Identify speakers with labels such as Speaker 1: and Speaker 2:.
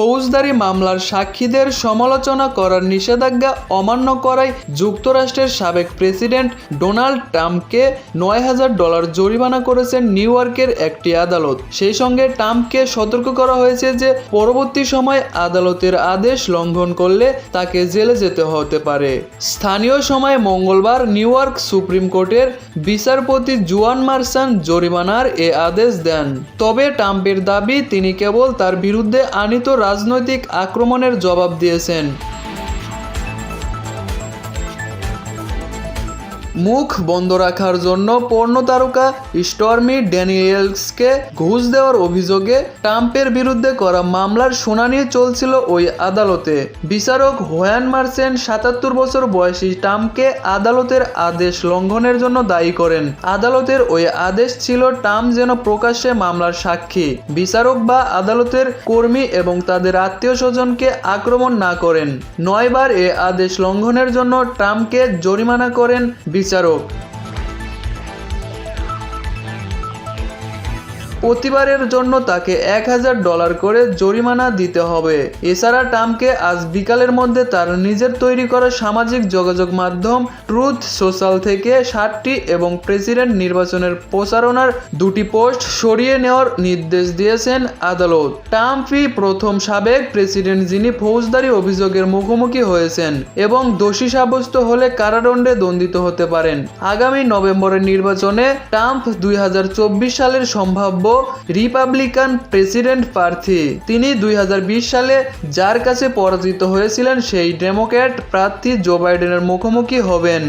Speaker 1: ফৌজদারি মামলার সাক্ষীদের সমালোচনা করার নিষেধাজ্ঞা অমান্য করায় যুক্তরাষ্ট্রের সাবেক প্রেসিডেন্ট ডোনাল্ড ট্রাম্পকে নয় হাজার ডলার জরিমানা করেছেন নিউ ইয়র্কের একটি আদালত। সেই সঙ্গে ট্রাম্পকে সতর্ক করা হয়েছে যে পরবর্তী সময় আদালতের আদেশ লঙ্ঘন করলে তাকে জেলে যেতে হতে পারে। স্থানীয় সময় মঙ্গলবার নিউ ইয়র্ক সুপ্রিম কোর্টের বিচারপতি জুয়ান মার্সান জরিমানার এ আদেশ দেন। তবে ট্রাম্পের দাবি, তিনি কেবল তার বিরুদ্ধে আনিত রাজনৈতিক আক্রমণের জবাব দিয়েছেন। মুখ বন্ধ রাখার জন্য পর্ণ তারকা স্টর্মি ড্যানিয়েলসকে ঘুষ দেওয়ার অভিযোগে ট্রাম্পের বিরুদ্ধে করা মামলার শুনানি চলছিল ওই আদালতে। বিচারক হোয়ান মার্সেন সাতাত্তর বছর বয়সী ট্রাম্পকে আদালতের আদেশ লঙ্ঘনের জন্য দায়ী করেন। আদালতের ওই আদেশ ছিল ট্রাম্প যেন প্রকাশ্যে মামলার সাক্ষী, বিচারক বা আদালতের কর্মী এবং তাদের আত্মীয় স্বজনকে আক্রমণ না করেন। নয়বার এ আদেশ লঙ্ঘনের জন্য ট্রাম্পকে জরিমানা করেন বিচারক প্রতিবারের জন্য তাকে এক হাজার ডলার করে জরিমানা দিতে হবে। এছাড়া ট্রাম্পকে আজ বিকালের মধ্যে তার নিজের তৈরি করা সামাজিক যোগাযোগ মাধ্যম ট্রুথ সোশ্যাল থেকে ষাটটি এবং প্রেসিডেন্ট নির্বাচনের প্রচারণার দুটি পোস্ট সরিয়ে নেওয়ার নির্দেশ দিয়েছেন আদালত। ট্রাম্পই প্রথম সাবেক প্রেসিডেন্ট যিনি ফৌজদারি অভিযোগের মুখোমুখি হয়েছেন এবং দোষী সাব্যস্ত হলে কারাদণ্ডে দণ্ডিত হতে পারেন। আগামী নভেম্বরের নির্বাচনে ট্রাম্প দুই হাজার চব্বিশ সালের সম্ভাব্য রিপাবলিকান প্রেসিডেন্ট প্রার্থী। তিনি দুই হাজার বিশ সালে যার কাছে পরাজিত হয়েছিলেন সেই ডেমোক্র্যাট প্রার্থী জো বাইডেনের মুখোমুখি হবেন।